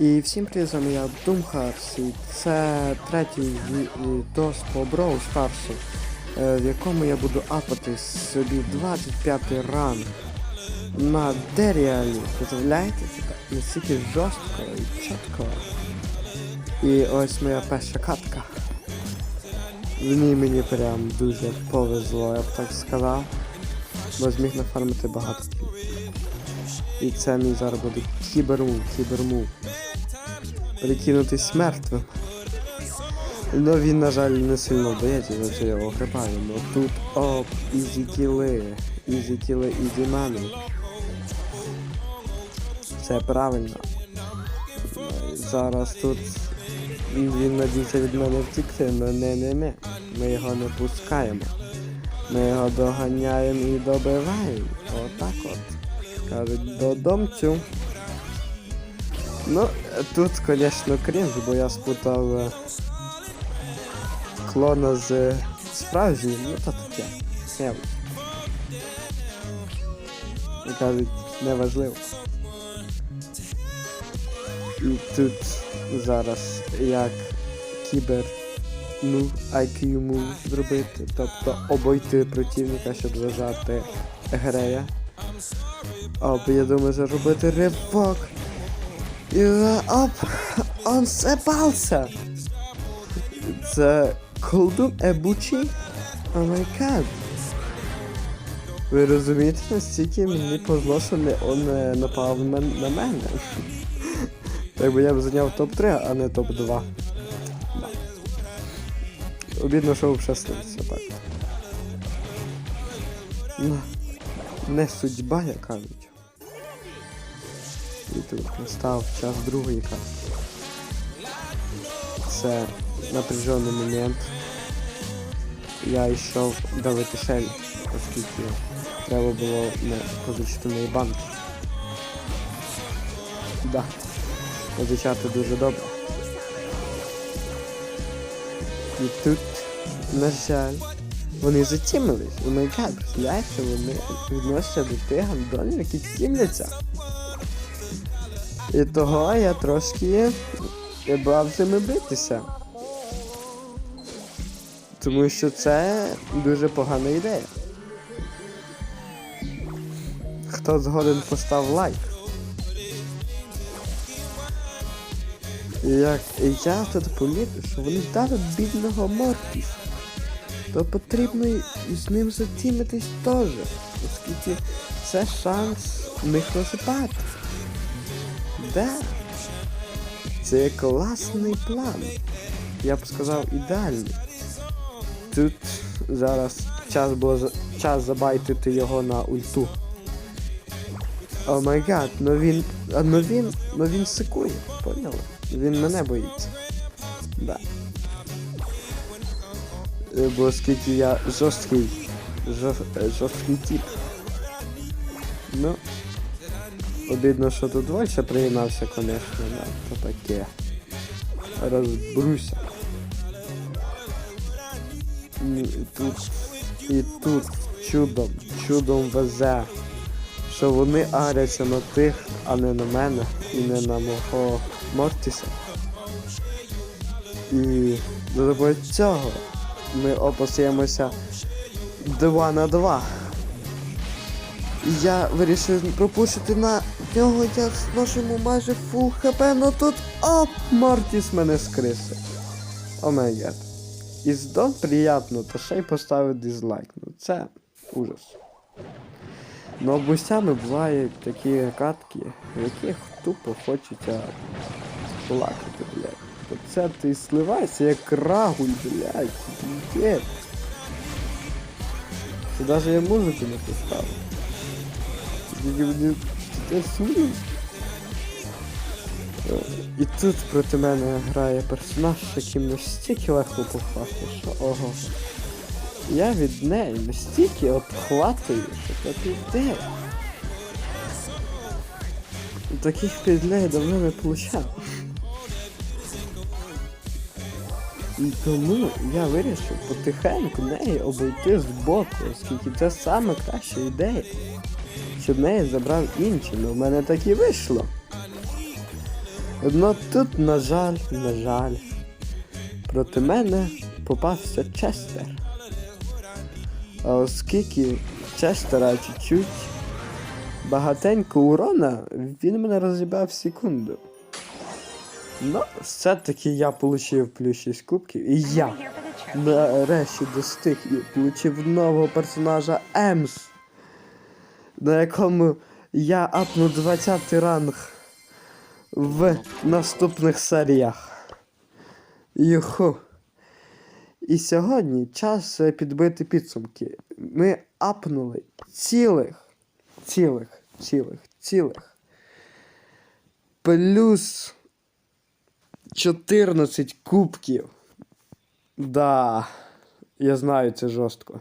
І всім привіт, з вами я Думхарс, і це третій дос по Старсу, е, в якому я буду апати собі 25 ранг на Деріалі. Представляєте? Це жорстко і чітко. І ось моя перша катка. В ній мені прям дуже повезло, я б так сказав. Бо зміг нафармити багато. І це мій зараз буде кібермув, кібермув. Прикинутись мертвим. Ну він, на жаль, не сильно вдається, за це його грибаю. Ну тут оп, ізі кіли. Ізі кіли, ізі мани. Це правильно. Зараз тут він надіється від мене втікти, але не-не-не. Ми його не пускаємо. Ми його доганяємо і добиваємо. Отак от. Кажуть, додомцю. Ну, тут, звісно, крінж, бо я спутав е, клона з справжнім, ну то таке. Не. Кажуть, неважливо. І тут зараз як кібер ну, IQ move зробити, тобто обойти противника, щоб зажати грея. Або я думаю зробити ривок. І оп! Он сепався! Це колдун ебучий? О май гад. Ви розумієте, настільки мені повезло, що не он е, напав на мене. Так би я б зайняв топ-3, а не топ-2. Обідно, що взагалі сниться так. Ну, не судьба, як кажуть. І тут настав час другої карти. Це напряжений момент. Я йшов давити шелі, оскільки треба було не позичити мої банки. Да. Позичати дуже добре. І тут, на жаль, вони затімились. Май гад, представляєте, вони відносяться до тих гандонів, які тімляться. І того я трошки бав з ними битися. Тому що це дуже погана ідея. Хто згоден постав лайк. Як я тут помітив, що вони вдарили бідного Мортіса. То потрібно з ним затімитись теж, оскільки це шанс них розібати. Да. Це класний план. Я б сказав ідеальний. Тут зараз час було час забайтити його на ульту. О май гад, ну він. Ну він. Ну він секує, поняли? Він мене боїться. Да. Е, Бо оскільки я жорсткий. жор- е, жорсткий тип. Ну. Обідно, що тут Вольша приєднався, конечно, да, то таке. Розбруся. І тут, і тут чудом, чудом везе, що вони аряться на тих, а не на мене, і не на мого Мортіса. І за допомогою цього ми опасаємося 2 на 2. І я вирішив пропушити на нього, я зможемо майже фул хп, но тут оп, Мортіс мене скриси. О май гад. І здон приємно, то ще й поставив дизлайк. Ну це ужас. Ну бустями бувають такі катки, в яких тупо хочеться плакати, блядь. Оце ти сливаєшся як рагуль, блядь. Піздець. Це навіть я музику не поставив. Сумно. Е, І тут проти мене грає персонаж, яким настільки легко похвастати, що ого. Я від неї настільки обхватую, що це піде. Таких підлей давно не получав. І тому я вирішив потихеньку неї обійти з боку, оскільки це саме краща ідея. Щоб неї забрав інший, але в мене так і вийшло. Ну тут, на жаль, на жаль, проти мене попався Честер. А оскільки Честера чуть-чуть багатенько урона, він мене розібав в секунду. Ну, все-таки я отримав плюс 6 кубків, і я нарешті достиг і отримав нового персонажа Емс, на якому я апну 20 ранг в наступних серіях. Юху. І сьогодні час підбити підсумки. Ми апнули цілих, цілих, цілих, цілих. Плюс 14 кубків. Да, я знаю, це жорстко.